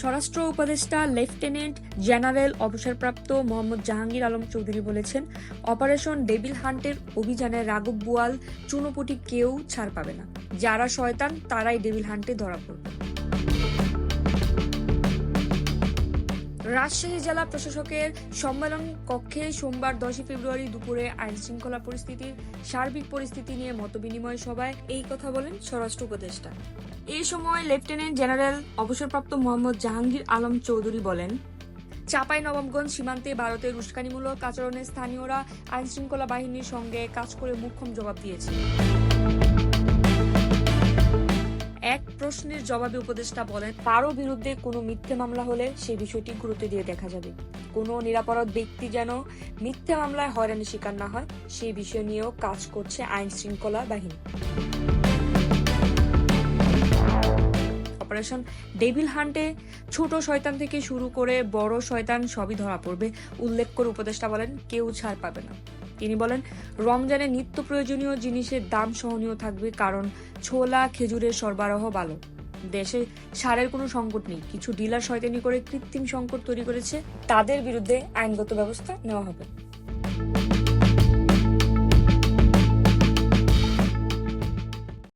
স্বরাষ্ট্র উপদেষ্টা, lieutenant general অবসরপ্রাপ্ত মোহাম্মদ জাহাঙ্গীর আলম চৌধুরী বলেছেন, অপারেশন ডেভিল হান্টের অভিযানে রাঘব বুয়াল চুনোপুটি কেউ ছাড় পাবে না। যারা শয়তান, তারাই ডেভিল হান্টে ধরা পড়বে। রাজশাহী জেলা প্রশাসকের সম্মেলন কক্ষে সোমবার দশই ফেব্রুয়ারি দুপুরে আইন শৃঙ্খলা পরিস্থিতির সার্বিক পরিস্থিতি নিয়ে মতবিনিময় সভায় এই কথা বলেন স্বরাষ্ট্র উপদেষ্টা। এই সময় লেফটেন্যান্ট জেনারেল অবসরপ্রাপ্ত মোহাম্মদ জাহাঙ্গীর আলম চৌধুরী বলেন, চাপাই নবাবগঞ্জ সীমান্তে ভারতের উস্কানিমূলক আচরণে স্থানীয়রা আইন শৃঙ্খলা বাহিনীর সঙ্গে কাজ করে মুখ্যম জবাব দিয়েছে। প্রশ্নের জবাবে উপদেষ্টা বলেন, কারও বিরুদ্ধে কোনো মিথ্যে মামলা হলে সেই বিষয়টি গুরুত্ব দিয়ে দেখা যাবে। কোনো নিরাপরাধ ব্যক্তি যেন মিথ্যে মামলায় হয়রানি শিকার না হয় সেই বিষয় নিয়েও কাজ করছে আইন শৃঙ্খলা বাহিনী। অপারেশন ডেভিল হান্টে ছোট শয়তান থেকে শুরু করে বড় শয়তান সবই ধরা পড়বে, উল্লেখ করে উপদেষ্টা বলেন, কেউ ছাড় পাবে না। তিনি বলেন, রমজানে নিত্য প্রয়োজনীয় জিনিসের দাম সহনীয় থাকবে কারণ ছোলা, খেজুরের সরবরাহ ভালো। দেশে সারের কোনো সংকট নেই। কিছু ডিলার শয়তানি করে কৃত্রিম সংকট তৈরি করেছে, তাদের বিরুদ্ধে আইনগত ব্যবস্থা নেওয়া হবে।